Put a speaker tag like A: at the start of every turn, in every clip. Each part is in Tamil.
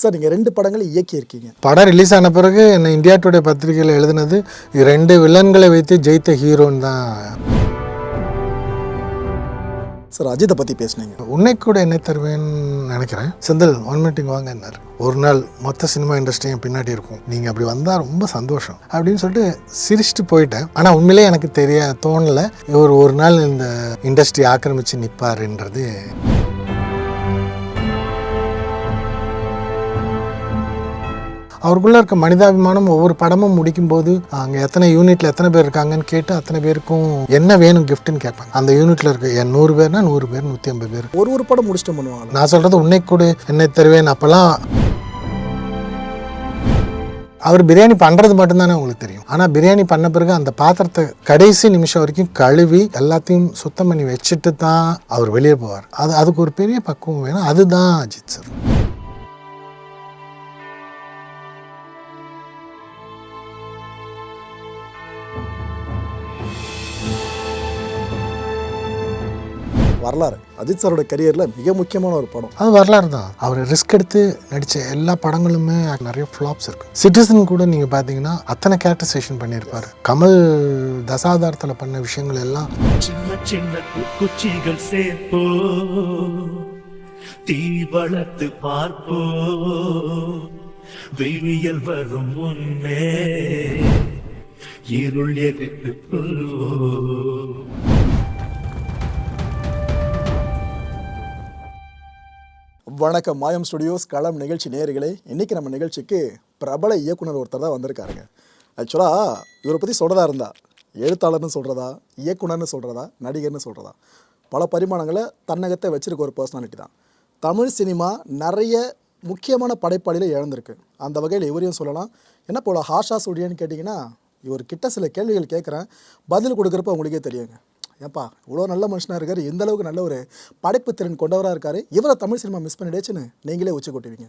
A: சார் நீங்கள் ரெண்டு படங்களை இயக்கியிருக்கீங்க.
B: படம் ரிலீஸ் ஆன பிறகு என்னை இந்தியா டுடே பத்திரிகையில் எழுதினது ரெண்டு வில்லன்களை வைத்து ஜெயித்த ஹீரோன்னு தான்.
A: சார் அஜித்தை பற்றி பேசுனீங்க.
B: உன்னை கூட என்ன தருவேன்னு நினைக்கிறேன். செந்தில் ஒன் மீட்டிங் வாங்கன்னாரு ஒரு நாள் மொத்த சினிமா இண்டஸ்ட்ரியும் பின்னாடி இருக்கும். நீங்கள் அப்படி வந்தால் ரொம்ப சந்தோஷம். அப்படின்னு சொல்லிட்டு சிரிச்சுட்டு போயிட்டேன். ஆனால் உண்மையிலே எனக்கு தெரிய தோணலை. இவர் ஒரு நாள் இந்த இண்டஸ்ட்ரி ஆக்கிரமித்து நிற்பாருன்றது அவருக்குள்ள இருக்க மனிதாபிமானம் ஒவ்வொரு படமும் முடிக்கும்போது அங்கே எத்தனை யூனிட்ல எத்தனை பேர் இருக்காங்கன்னு கேட்டு அத்தனை பேருக்கும் என்ன வேணும் கிஃப்ட்னு கேட்பாங்க. அந்த யூனிட்ல இருக்க நூறு பேர்னா நூறு பேர் நூற்றி ஐம்பது பேர்.
A: ஒரு ஒரு படம் முடிச்சுட்டு பண்ணுவாங்க
B: நான் சொல்றது உன்னை கொடு என்னை தருவேன் அப்பெல்லாம் அவர் பிரியாணி பண்ணுறது மட்டும்தானே உங்களுக்கு தெரியும். ஆனால் பிரியாணி பண்ண பிறகு அந்த பாத்திரத்தை கடைசி நிமிஷம் வரைக்கும் கழுவி எல்லாத்தையும் சுத்தம் பண்ணி வச்சுட்டு தான் அவர் வெளியே போவார். அது அதுக்கு ஒரு பெரிய பக்குவம் வேணும். அதுதான் அஜித் சார்.
A: வரலாறு. அஜித் சாரோட கரியரில் மிக முக்கியமான ஒரு படம்.
B: அது வரலாறு தான். அவர் ரிஸ்க் எடுத்து நடித்த எல்லா படங்களுமே நிறைய ஃப்ளாப்ஸ் இருக்கு. சிட்டிசன் கூட நீங்கள் பார்த்தீங்கன்னா அத்தனை கேரக்டரைசேஷன் பண்ணியிருப்பார். கமல் தசாதாரத்தில் பண்ண விஷயங்கள் எல்லாம்
C: சின்ன சின்ன குச்சிகள் சேர்ப்போ தீ வளர்த்து பார்ப்போ வெயிலியல் வரும் முன்னே இருள் எதிர்த்து
A: வணக்கம். மாயம் ஸ்டுடியோஸ் களம் நிகழ்ச்சி நேர்களே இன்னைக்கு நம்ம நிகழ்ச்சிக்கு பிரபல இயக்குனர் ஒருத்தர் தான் வந்திருக்காருங்க. ஆக்சுவலாக இவரை பற்றி சொல்கிறதா இருந்தா எழுத்தாளர்னு சொல்கிறதா இயக்குனர்னு சொல்கிறதா நடிகர்னு சொல்கிறதா பல பரிமாணங்களை தன்னகத்தை வச்சுருக்க ஒரு பர்சனாலிட்டி தான். தமிழ் சினிமா நிறைய முக்கியமான படைப்பாளியில் இழந்திருக்கு. அந்த வகையில் இவரையும் சொல்லலாம். என்ன போல ஹாஷா ஸ்டுடியோன்னு கேட்டிங்கன்னா இவர் கிட்ட சில கேள்விகள் கேட்குறேன் பதில் கொடுக்குறப்ப உங்களுக்கே தெரியுங்க. ஏப்பா இவ்வளோ நல்ல மனுஷனாக இருக்கார் எந்த அளவுக்கு நல்ல ஒரு படைப்பு திறன் கொண்டவராக இருக்கார். இவரை தமிழ் சினிமா மிஸ் பண்ணிடுச்சுன்னு நீங்களே உச்சி கொட்டுவீங்க.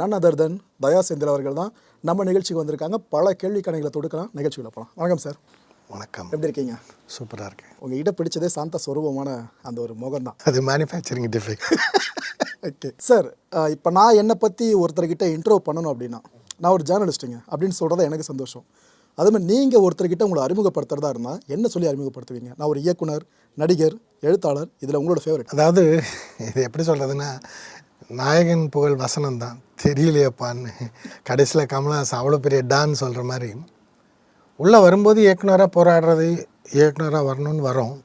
A: நன் அதர் தென் தயா செந்தில் அவர்கள் தான் நம்ம நிகழ்ச்சிக்கு வந்திருக்காங்க. பல கேள்வி கணைகளை தொடுக்கலாம். நிகழ்ச்சிக்குள்ள போகலாம் வணக்கம் சார்
B: வணக்கம்.
A: எப்படி இருக்கீங்க?
B: சூப்பராக இருக்கு
A: உங்கள் கிட்ட பிடிச்சதே சாந்த சொரூபமான அந்த ஒரு முகம் தான்.
B: அது மேனுஃபேக்சரிங் டிஃபெக்ட்
A: ஓகே சார் இப்போ நான் என்னை பற்றி ஒருத்தர்கிட்ட இன்ட்ரோ பண்ணணும் அப்படின்னா நான் ஒரு ஜேர்னலிஸ்ட்டுங்க அப்படின்னு சொல்கிறது எனக்கு சந்தோஷம். அதே மாதிரி நீங்கள் ஒருத்தர்கிட்ட உங்களை அறிமுகப்படுத்துறதா இருந்தால் என்ன சொல்லி அறிமுகப்படுத்துவீங்க? நான் ஒரு இயக்குனர் நடிகர் எழுத்தாளர் இதில் உங்களோட ஃபேவரட்
B: அதாவது இது எப்படி சொல்கிறதுன்னா நாயகன் புகழ் வசனம் தான் தெரியலையப்பான்னு. கடைசியில் கமலஹாசன் அவ்வளோ பெரிய டான்னு சொல்கிற மாதிரி உள்ளே வரும்போது இயக்குனராக போராடுறது இயக்குனராக வரணும்னு வரோம்.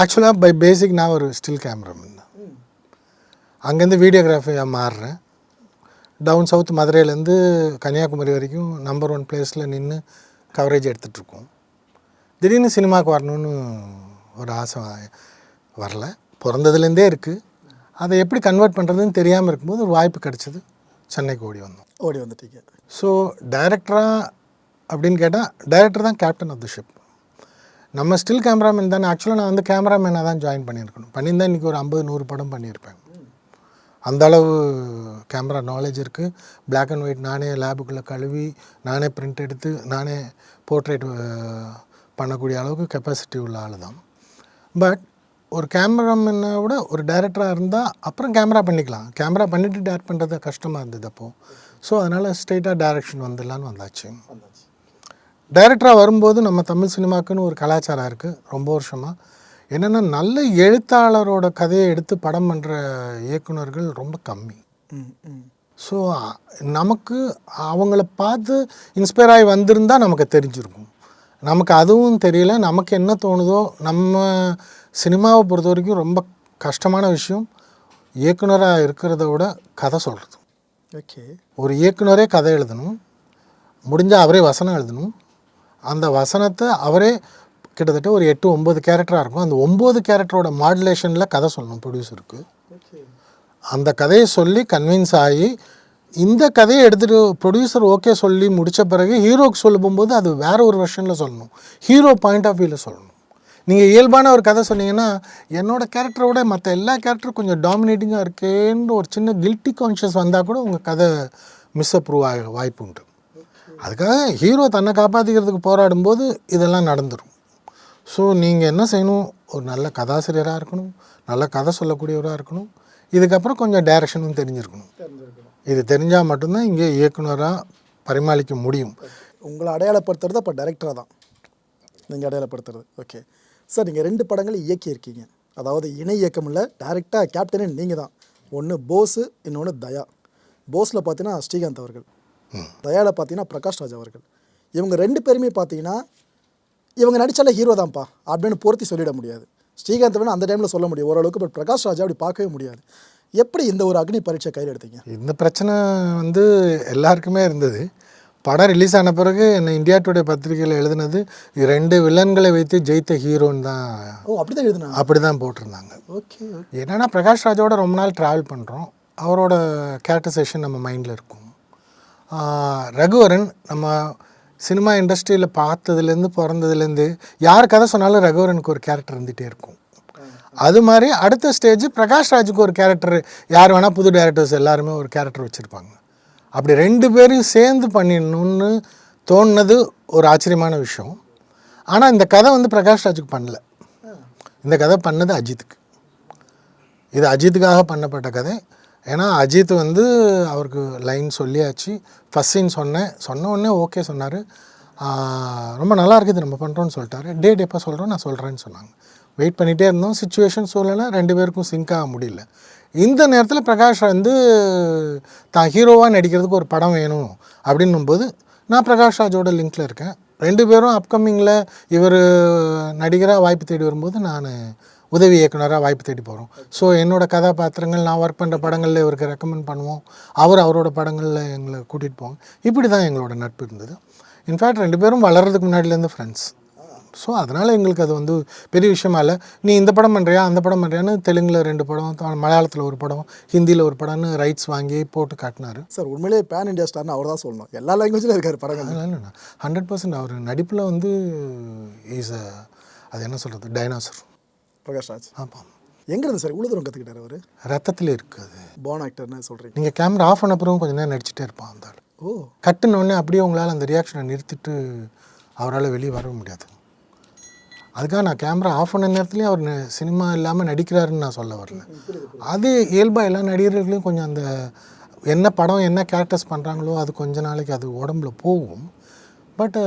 B: ஆக்சுவலாக பை பேசிக் நான் ஒரு ஸ்டில் கேமராமேன் தான். அங்கேருந்து வீடியோகிராஃபியாக மாறுறேன். டவுன் சவுத் மதுரையிலேருந்து கன்னியாகுமரி வரைக்கும் நம்பர் ஒன் பிளேஸில் நின்று கவரேஜ் எடுத்துகிட்ருக்கோம் திடீர்னு சினிமாவுக்கு வரணும்னு ஒரு ஆசை வரல. பிறந்ததுலேருந்தே இருக்குது அதை எப்படி கன்வெர்ட் பண்ணுறதுன்னு தெரியாமல் இருக்கும்போது ஒரு வாய்ப்பு கிடச்சிது. சென்னைக்கு ஓடி வந்தோம்.
A: ஓடி வந்துட்டீங்க.
B: ஸோ டைரக்டராக அப்படின்னு கேட்டால் டைரக்டர் தான் கேப்டன் ஆஃப் த ஷிப் நம்ம ஸ்டில் கேமராமேன் தானே. ஆக்சுவலாக நான் வந்து கேமராமேனாக தான் ஜாயின் பண்ணியிருக்கணும். பண்ணியிருந்தா இன்றைக்கி ஒரு ஐம்பது நூறு படம் பண்ணியிருப்பேன். அந்த அளவு கேமரா நாலேஜ் இருக்குது Black அண்ட் ஒயிட் நானே லேபுக்குள்ளே கழுவி நானே பிரிண்ட் எடுத்து நானே போர்ட்ரேட் பண்ணக்கூடிய அளவுக்கு கெப்பாசிட்டி உள்ள ஆள் தான் பட் ஒரு கேமராமேனை விட ஒரு டைரக்டராக இருந்தால் அப்புறம் கேமரா பண்ணிக்கலாம். கேமரா பண்ணிவிட்டு டேரக்ட் பண்ணுறது கஷ்டமாக இருந்தது அப்போது ஸோ அதனால் ஸ்ட்ரெயிட்டாக டைரக்ஷன் வந்துடலான்னு வந்தாச்சு. டைரக்டராக வரும்போது நம்ம தமிழ் சினிமாக்குன்னு ஒரு கலாச்சாரம் இருக்குது ரொம்ப வருஷமாக என்னென்னா நல்ல எழுத்தாளரோட கதையை எடுத்து படம் பண்ணுற இயக்குனர்கள் ரொம்ப கம்மி. ஸோ நமக்கு அவங்கள பார்த்து இன்ஸ்பயர் ஆகி வந்திருந்தால் நமக்கு தெரிஞ்சிருக்கும். நமக்கு அதுவும் தெரியல. நமக்கு என்ன தோணுதோ நம்ம சினிமாவை பொறுத்த வரைக்கும் ரொம்ப கஷ்டமான விஷயம். இயக்குனராக இருக்கிறத விட கதை சொல்கிறது
A: ஓகே.
B: ஒரு இயக்குனரே கதை எழுதணும். முடிஞ்சால் அவரே வசனம் எழுதணும். அந்த வசனத்தை அவரே கிட்டத்தட்ட ஒரு எட்டு ஒம்பது கேரக்டராக இருக்கும். அந்த ஒம்பது கேரக்டரோட மாடுலேஷனில் கதை சொல்லணும் ப்ரொடியூசருக்கு அந்த கதையை சொல்லி கன்வின்ஸ் ஆகி இந்த கதையை எடுத்துகிட்டு ப்ரொடியூசர் ஓகே சொல்லி முடித்த பிறகு ஹீரோக்கு சொல்ல போகும்போது அது வேற ஒரு வெர்ஷனில் சொல்லணும். ஹீரோ பாயிண்ட் ஆஃப் வியூவில் சொல்லணும். நீங்கள் இயல்பான ஒரு கதை சொன்னீங்கன்னா என்னோட கேரக்டரை விட மற்ற எல்லா கேரக்டரும் கொஞ்சம் டாமினேட்டிங்காக இருக்கேன்னு ஒரு சின்ன கில்ட்டி கான்ஷியஸ் வந்தால் கூட உங்கள் கதை மிஸ் அப்ரூவ் ஆக வாய்ப்பு உண்டு. அதுக்காக ஹீரோ தன்னை காப்பாற்றிக்கிறதுக்கு போராடும்போது இதெல்லாம் நடந்துடும் ஸோ நீங்கள் என்ன செய்யணும்? ஒரு நல்ல கதாசிரியராக இருக்கணும். நல்ல கதை சொல்லக்கூடியவராக இருக்கணும். இதுக்கப்புறம் கொஞ்சம் டைரக்ஷனும் தெரிஞ்சிருக்கணும். இது தெரிஞ்சால் மட்டும்தான் இங்கே இயக்குனராக பரிமாளிக்க முடியும்.
A: உங்களை அடையாளப்படுத்துறது அப்போ டைரக்டராக தான். நீங்கள் அடையாளப்படுத்துறது. ஓகே சார் நீங்கள் ரெண்டு படங்கள் இயக்கியிருக்கீங்க. அதாவது இணை இயக்கம் இல்லை டேரெக்டாக கேப்டனே நீங்கள் தான். ஒன்று போஸு இன்னொன்று தயா. போஸில் பார்த்தீங்கன்னா ஸ்ரீகாந்த் அவர்கள். தயாவில் பார்த்தீங்கன்னா பிரகாஷ் ராஜ் அவர்கள். இவங்க ரெண்டு பேருமே பார்த்தீங்கன்னா இவங்க நடிச்சாலே ஹீரோ தான்ப்பா அப்படின்னு பொருத்தி சொல்லிட முடியாது. ஸ்ரீகாந்த் வேணால் அந்த டைமில் சொல்ல முடியும். ஓரளவுக்கு பட் பிரகாஷ் ராஜா அப்படி பார்க்கவே முடியாது. எப்படி இந்த ஒரு அக்னி பரீட்சை கையில் எடுத்தீங்க?
B: இந்த பிரச்சனை வந்து எல்லாருக்குமே இருந்தது. படம் ரிலீஸ் ஆன பிறகு என்ன இந்தியா டுடே பத்திரிகையில் எழுதுனது ரெண்டு வில்லன்களை வைத்து ஜெயித்த ஹீரோன்னு தான்
A: ஓ அப்படி தான் எழுதுனா
B: அப்படி தான் போட்டிருந்தாங்க.
A: ஓகே
B: என்னென்னா பிரகாஷ் ராஜோட ரொம்ப நாள் ட்ராவல் பண்ணுறோம் அவரோட கேரக்டரைசேஷன் நம்ம மைண்டில் இருக்கும். ரகுவரன் நம்ம சினிமா இண்டஸ்ட்ரியில் பார்த்ததுலேருந்து பிறந்ததுலேருந்து யார் கதை சொன்னாலும் ரகுவரனுக்கு ஒரு கேரக்டர் இருந்துகிட்டே இருக்கும். அது மாதிரி அடுத்த ஸ்டேஜ் பிரகாஷ் ராஜுக்கு ஒரு கேரக்டர் யார் வேணால் புது டேரக்டர்ஸ் எல்லாருமே ஒரு கேரக்டர் வச்சுருப்பாங்க. அப்படி ரெண்டு பேரையும் சேர்ந்து பண்ணிடணும்னு தோணுனது ஒரு ஆச்சரியமான விஷயம். ஆனால் இந்த கதை வந்து பிரகாஷ் ராஜுக்கு பண்ணல. இந்த கதை பண்ணது அஜித்துக்கு. இது அஜித்துக்காக பண்ணப்பட்ட கதை. ஏன்னா அஜித் வந்து அவருக்கு லைன் சொல்லியாச்சு. ஃபஸ்ட் சீன் சொன்னேன். சொன்ன உடனே ஓகே சொன்னார். ரொம்ப நல்லா இருக்குது நம்ம பண்ணுறோன்னு சொல்லிட்டாரு. டேட் எப்போ சொல்கிறோம் நான் சொல்கிறேன்னு சொன்னாங்க. வெயிட் பண்ணிகிட்டே இருந்தோம். சுச்சுவேஷன் சூழ்நிலை ரெண்டு பேருக்கும் சிங்க் ஆக முடியல. இந்த நேரத்தில் பிரகாஷ் வந்து தான் ஹீரோவாக நடிக்கிறதுக்கு ஒரு படம் வேணும் அப்படின்னும்போது நான் பிரகாஷ் ராஜோட லிங்க்கில் இருக்கேன். ரெண்டு பேரும் அப்கமிங்கில் இவர் நடிகராக வாய்ப்பு தேடி வரும்போது நான் உதவி இயக்குனராக வாய்ப்பு தேடி போகிறோம் ஸோ என்னோட கதாபாத்திரங்கள் நான் ஒர்க் பண்ணுற படங்களில் இவருக்கு ரெக்கமெண்ட் பண்ணுவோம். அவர் அவரோட படங்களில் எங்களை கூட்டிகிட்டு போவோம் இப்படி தான் எங்களோட நட்பு இருந்தது. இன்ஃபேக்ட் ரெண்டு பேரும் வளர்கிறதுக்கு முன்னாடிலேருந்து ஃப்ரெண்ட்ஸ் ஸோ அதனால் எங்களுக்கு அது வந்து பெரிய விஷயமா இல்லை. நீ இந்த படம் பண்ணுறியா அந்த படம் பண்ணுறியான்னு தெலுங்கில் ரெண்டு படம் மலையாளத்தில் ஒரு படம் ஹிந்தியில் ஒரு படம்னு ரைட்ஸ் வாங்கி போட்டு காட்டினாரு.
A: சார் உண்மையிலேயே பேன் இண்டியா ஸ்டார்னு அவர் தான் சொல்லணும். எல்லா லாங்குவேஜில் இருக்கார் படங்கள்
B: அதனால ஹண்ட்ரட் பர்சன்ட் அவர் நடிப்பில் வந்து இஸ் அது என்ன சொல்கிறது டைனாசர்
A: பிரகாஷ் ராஜ்.
B: ஆமாம்.
A: எங்கேருந்து சார் இவ்வளோ தூரம் கற்றுக்கிட்டார் அவர்?
B: ரத்தத்தில் இருக்குது
A: பான் ஆக்டர்னு சொல்கிறீங்க
B: நீங்கள் கேமரா ஆஃப் பண்ண பிறகு கொஞ்ச நேரம் நடிச்சிட்டே இருப்பான் அந்த ஆள்.
A: ஓ.
B: கட்டுன உடனே அப்படியே உங்களால் அந்த ரியாக்ஷனை நிறுத்திட்டு அவரால் வெளியே வர முடியாது. அதுக்காக நான் கேமரா ஆஃப் பண்ண நேரத்துலேயும் அவர் சினிமா இல்லாமல் நடிக்கிறாருன்னு நான் சொல்ல வரல. அது இயல்பாக எல்லா நடிகர்களையும் கொஞ்சம் அந்த என்ன படம் என்ன கேரக்டர்ஸ் பண்ணுறாங்களோ அது கொஞ்ச நாளைக்கு அது உடம்புல போகும். பட்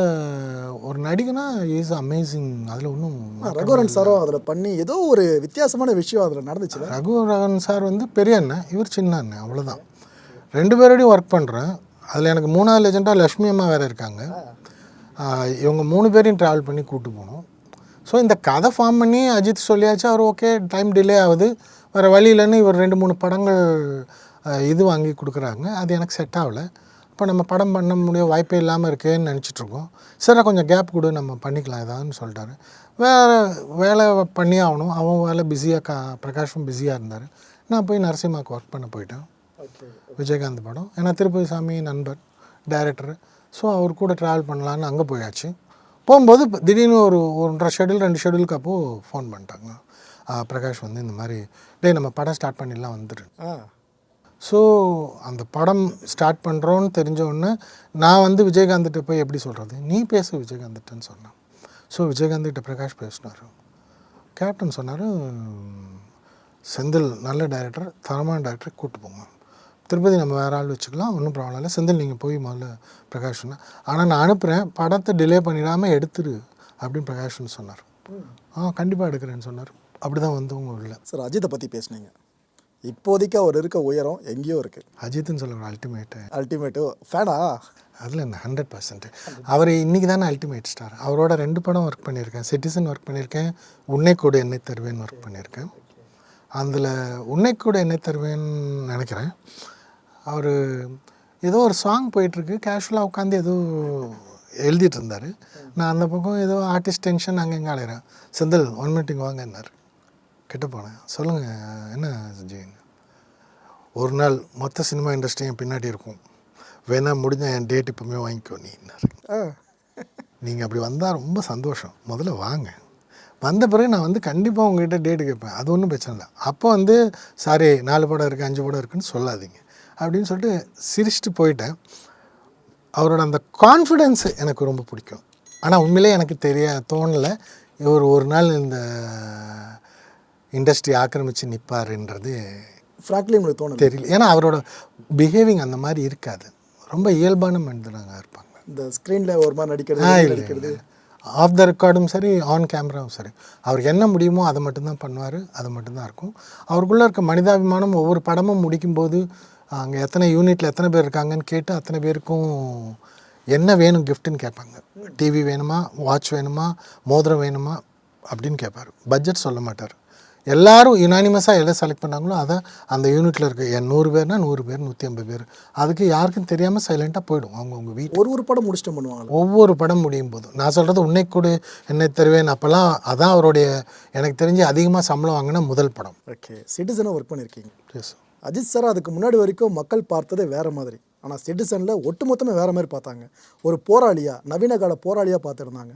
B: ஒரு நடிகனா இஸ் அமேசிங் அதில் ஒன்றும்
A: ரகுவரன் சாரும் அதில் பண்ணி ஏதோ ஒரு வித்தியாசமான விஷயம் அதில் நடந்துச்சு
B: ரகுவரன் சார் வந்து பெரிய அண்ணன் இவர் சின்ன அண்ணன் அவ்வளோதான் ரெண்டு பேரோடையும் ஒர்க் பண்ணுறேன் அதில் எனக்கு மூணாவது லெஜெண்டாக லக்ஷ்மி அம்மா வேறு இருக்காங்க. இவங்க மூணு பேரையும் ட்ராவல் பண்ணி கூட்டு போனோம். ஸோ இந்த கதை ஃபார்ம் பண்ணி அஜித் சொல்லியாச்சு அவர் ஓகே டைம் டிலே ஆகுது. வேறு வழி இல்லைன்னு இவர் ரெண்டு மூணு படங்கள் இது வாங்கி கொடுக்குறாங்க. அது எனக்கு செட் ஆகலை. இப்போ நம்ம படம் பண்ண முடிய வாய்ப்பே இல்லாமல் இருக்கேன்னு நினச்சிட்ருக்கோம். சரி கொஞ்சம் கேப் கொடு நம்ம பண்ணிக்கலாம் ஏதாதுன்னு சொல்லிட்டாரு. வேறு வேலை பண்ணி ஆகணும். அவன் வேலை பிஸியாக கா பிரகாஷும் பிஸியாக இருந்தார். நான் போய் நரசிம்மாவுக்கு ஒர்க் பண்ண போயிட்டேன். விஜயகாந்த் படம். ஏன்னா திருப்பதி சாமி நண்பர் டைரக்டர் ஸோ அவர் கூட ட்ராவல் பண்ணலான்னு அங்கே போயாச்சு. போகும்போது திடீர்னு ஒரு ஒன்றரை ஷெடியூல் ரெண்டு ஷெடியூலுக்கு அப்போது ஃபோன் பண்ணிட்டாங்க. பிரகாஷ் வந்து இந்த மாதிரி டேய் நம்ம படம் ஸ்டார்ட் பண்ணிடலாம் வந்துடு
A: ஆ.
B: ஸோ அந்த படம் ஸ்டார்ட் பண்ணுறோன்னு தெரிஞ்ச உடனே நான் வந்து விஜயகாந்த்கிட்ட போய் எப்படி சொல்கிறது நீ பேசு விஜயகாந்த்கிட்டன்னு சொன்னேன். ஸோ விஜயகாந்த்கிட்ட பிரகாஷ் பேசினார். கேப்டன் சொன்னார் செந்தில் நல்ல டைரக்டர் தரமான டைரக்டர் கூப்பிட்டு போங்க. திருப்பதி நம்ம வேறு ஆள் வச்சுக்கலாம் ஒன்றும் ப்ராப்ளம் இல்லை. செந்தில் நீங்கள் போய் முதல்ல பிரகாஷ் சொன்னேன் ஆனால் நான் அனுப்புகிறேன் படத்தை டிலே பண்ணிடாமல் எடுத்துரு அப்படின்னு பிரகாஷ்னு சொன்னார். ஆ கண்டிப்பாக எடுக்கிறேன்னு சொன்னார். அப்படி தான் வந்து உங்கள் உள்ள.
A: சார் அஜித்தை பற்றி பேசுனீங்க. இப்போதைக்கு அவர் இருக்க உயரம் எங்கேயோ இருக்குது
B: அஜித்னு சொல்ல அல்டிமேட்டு
A: அல்டிமேட்டு ஃபேனா
B: அதில் இந்த ஹண்ட்ரட் பர்சன்ட் அவர் இன்றைக்கி தானே அல்டிமேட் ஸ்டார் அவரோட ரெண்டு படம் ஒர்க் பண்ணியிருக்கேன். சிட்டிசன் ஒர்க் பண்ணியிருக்கேன். உன்னை கூட என்னை தருவேன் ஒர்க் பண்ணியிருக்கேன். அதில் உன்னை கூட என்னை தருவேன்னு நினைக்கிறேன். அவர் ஏதோ ஒரு சாங் போயிட்டுருக்கு. கேஷுவலாக உட்காந்து ஏதோ எழுதிட்டு இருந்தார். நான் அந்த பக்கம் ஏதோ ஆர்டிஸ்ட் டென்ஷன் அங்கே எங்கே அலைகிறேன் செந்தில் ஒன் மீட்டிங் வாங்கன்னாரு. கிட்ட போனேன். சொல்லுங்கள் என்ன ஒரு நாள் மொத்த சினிமா இண்டஸ்ட்ரியும் பின்னாடி இருக்கும். வேணா முடிஞ்ச என் டேட் இப்போவுமே வாங்கிக்கோ நீன்னாரு நீங்கள் அப்படி வந்தால் ரொம்ப சந்தோஷம். முதல்ல வாங்க. வந்த பிறகு நான் வந்து கண்டிப்பாக உங்ககிட்ட டேட்டு கேட்பேன். அது ஒன்றும் பிரச்சனை இல்லை. அப்போ வந்து சாரி நாலு படம் இருக்குது அஞ்சு படம் இருக்குன்னு சொல்லாதீங்க. அப்படின்னு சொல்லிட்டு சிரிச்சிட்டு போயிட்டேன். அவரோட அந்த கான்ஃபிடென்ஸ் எனக்கு ரொம்ப பிடிக்கும். ஆனால் உண்மையிலே எனக்கு தெரிய தோணலை. இவர் ஒரு நாள் இந்த இண்டஸ்ட்ரி ஆக்கிரமித்து நிற்பாருன்றது
A: ஃப்ராங்க்லி உங்களுக்கு தோணுது
B: தெரியல. ஏன்னா அவரோட பிஹேவிங் அந்த மாதிரி இருக்காது. ரொம்ப இயல்பான மனிதனாக இருப்பாங்க.
A: இந்த ஸ்க்ரீனில் ஒரு மாதிரி நடிக்கிறது நடிக்கிறது.
B: ஆஃப் த ரெக்கார்டும் சரி ஆன் கேமராவும் சரி. அவருக்கு என்ன முடியுமோ அதை மட்டும்தான் பண்ணுவார் அது மட்டும்தான் இருக்கும். அவருக்குள்ளே இருக்க மனிதாபிமானம் ஒவ்வொரு படமும் முடிக்கும்போது அங்கே எத்தனை யூனிட்டில் எத்தனை பேர் இருக்காங்கன்னு கேட்டு அத்தனை பேருக்கும் என்ன வேணும் கிஃப்ட்டுன்னு கேட்பாங்க. டிவி வேணுமா வாட்ச் வேணுமா மோதிரம் வேணுமா அப்படின்னு கேட்பார். பட்ஜெட் சொல்ல மாட்டார். எல்லாரும் யுனானிமஸாக எதை செலக்ட் பண்ணாங்களோ அதை அந்த யூனிட்டில் இருக்க என் நூறு பேர்னா நூறு பேர் நூற்றி ஐம்பது பேர். அதுக்கு யாருக்கும் தெரியாமல் சைலண்ட்டாக போயிடும் அவங்கவுங்க வீட்டு
A: ஒரு ஒரு படம் முடிச்சுட்டு பண்ணுவாங்களா?
B: ஒவ்வொரு படம் முடியும் போது. நான் சொல்கிறது உன்னை கொடு என்னை தருவேன் அப்போல்லாம் அதான் அவருடைய எனக்கு தெரிஞ்சு அதிகமாக சம்பளம் வாங்கின முதல் படம்.
A: ஓகே சிட்டிசனாக ஒர்க் பண்ணியிருக்கீங்க
B: எஸ்
A: அஜித் சார் அதுக்கு முன்னாடி வரைக்கும் மக்கள் பார்த்ததே வேற மாதிரி. ஆனால் சிட்டிசனில் ஒட்டுமொத்தமே வேற மாதிரி பார்த்தாங்க. ஒரு போராளியா நவீன கால போராளியாக பார்த்துருந்தாங்க.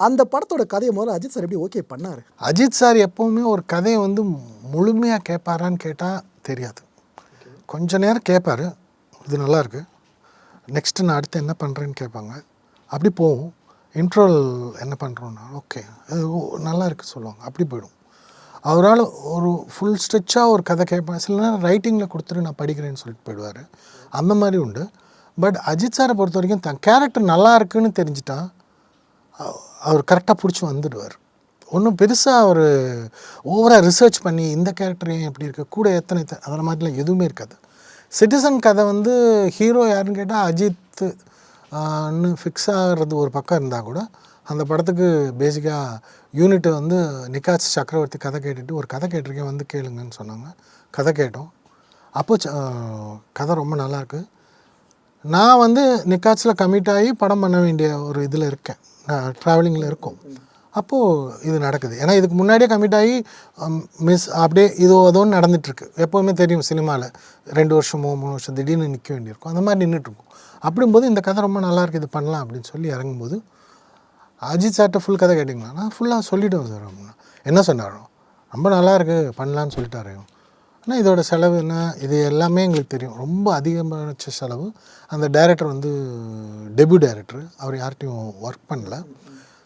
A: அந்த படத்தோட கதையை முதல்ல அஜித் சார் எப்படி ஓகே பண்ணாரு?
B: அஜித் சார் எப்போவுமே ஒரு கதையை வந்து முழுமையாக கேட்பாரான்னு கேட்டால் தெரியாது. கொஞ்ச நேரம் கேட்பாரு இது நல்லா இருக்கு. நெக்ஸ்ட்டு நான் அடுத்து என்ன பண்ணுறேன்னு கேட்பாங்க அப்படி போகும். இன்ட்ரோல் என்ன பண்ணுறோன்னா ஓகே அது ஓ- நல்லா இருக்கு சொல்லுவாங்க. அப்படி போயிடும். அவரால் ஒரு ஃபுல் ஸ்ட்ரெச்சாக ஒரு கதை கேட்பேன் சில நேரம் ரைட்டிங்கில் கொடுத்துட்டு நான் படிக்கிறேன்னு சொல்லிட்டு போயிடுவார். அந்த மாதிரி உண்டு. பட் அஜித் சாரை பொறுத்த வரைக்கும் தன் கேரக்டர் நல்லா இருக்குன்னு தெரிஞ்சிட்டான் அவர் கரெக்டாக பிடிச்சி வந்துடுவார். ஒன்றும் பெருசாக அவர் ஓவராக ரிசர்ச் பண்ணி இந்த கேரக்டர் ஏன் எப்படி இருக்க கூட எத்தனை அதில் மாதிரிலாம் எதுவுமே இருக்காது. சிட்டிசன் கதை வந்து ஹீரோ யாருன்னு கேட்டால் அஜித் ஃபிக்ஸ் ஆகிறது ஒரு பக்கம் இருந்தால் கூட அந்த படத்துக்கு பேசிக்காக யூனிட்டை வந்து நிக்காஸ் சக்கரவர்த்தி கதை கேட்டுட்டு ஒரு கதை கேட்டிருக்கேன் வந்து கேளுங்கன்னு சொன்னாங்க. கதை கேட்டோம். அப்போ ச- கதை ரொம்ப நல்லாயிருக்கு நான் வந்து நிக்காட்சில் கமிட் ஆகி படம் பண்ண வேண்டிய ஒரு இதில் இருக்கேன். ட்ராவலிங்கில் இருக்கும். அப்போது இது நடக்குது. ஏன்னா இதுக்கு முன்னாடியே கமிட் ஆகி மிஸ் அப்படியே இதோ அதோன்னு நடந்துகிட்ருக்கு எப்போவுமே தெரியும் சினிமாவில் ரெண்டு வருஷமோ மூணு வருஷம் திடீர்னு நிற்க வேண்டியிருக்கும். அந்த மாதிரி நின்றுட்டுருக்கும் அப்படிங்கும்போது இந்த கதை ரொம்ப நல்லாயிருக்கு இது பண்ணலாம் அப்படின்னு சொல்லி இறங்கும்போது அஜித் சார்கிட்ட ஃபுல் கதை கேட்டிங்களா? நான் ஃபுல்லாக சொல்லிவிடுவேன் சார். அப்படின்னா என்ன சொன்னாரோ? ரொம்ப நல்லா இருக்குது பண்ணலான்னு சொல்லிட்டாரு. ஆனால் இதோட செலவு என்ன? இது எல்லாமே எங்களுக்கு தெரியும். ரொம்ப அதிகபட்ச செலவு. அந்த டைரக்டர் வந்து டெபியூ டைரக்டர் அவர் யார்கிட்டையும் ஒர்க் பண்ணல.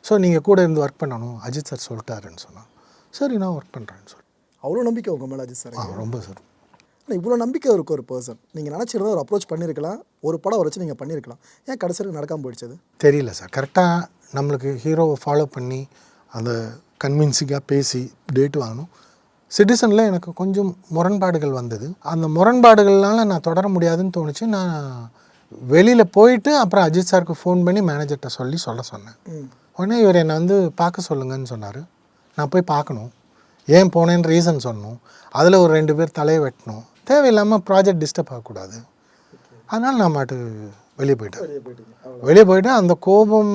B: ஸோ நீங்கள் கூட இருந்து ஒர்க் பண்ணணும். அஜித் சார் சொல்லிட்டாருன்னு சொன்னாங்க சரி நான் ஒர்க் பண்ணுறேன்னு சொல்லி
A: அவ்வளோ நம்பிக்கை உங்கள் மேலே அஜித் சார்
B: ரொம்ப சார்
A: ஆனால் இவ்வளோ நம்பிக்கை இருக்கு ஒரு பர்சன் நீங்கள் நினச்சிருந்தா ஒரு அப்ரோச் பண்ணியிருக்கலாம் ஒரு படம் வச்சு நீங்கள் பண்ணியிருக்கலாம் ஏன் கடைசி வரைக்கும் நடக்காமல் போயிடுச்சது
B: தெரியல சார் கரெக்டாக நம்மளுக்கு ஹீரோவை ஃபாலோ பண்ணி அந்த கன்வின்சிங்காக பேசி டேட் வாங்கணும். சிட்டிசனில் எனக்கு கொஞ்சம் முரண்பாடுகள் வந்தது. அந்த முரண்பாடுகள்னால நான் தொடர முடியாதுன்னு தோணுச்சு. நான் வெளியில் போயிட்டு அப்புறம் அஜித் சாருக்கு ஃபோன் பண்ணி மேனேஜர்கிட்ட சொல்லி சொல்ல சொன்னேன். உடனே இவர் என்னை வந்து பார்க்க சொல்லுங்கன்னு சொன்னார். நான் போய் பார்க்கணும். ஏன் போனேன்னு ரீசன் சொல்லணும் அதில் ஒரு ரெண்டு பேர் தலையை வெட்டணும் தேவையில்லாமல் ப்ராஜெக்ட் டிஸ்டர்ப் ஆகக்கூடாது. அதனால் நான் மாட்டு வெளியே போயிட்டேன். வெளியே போயிட்டு அந்த கோபம்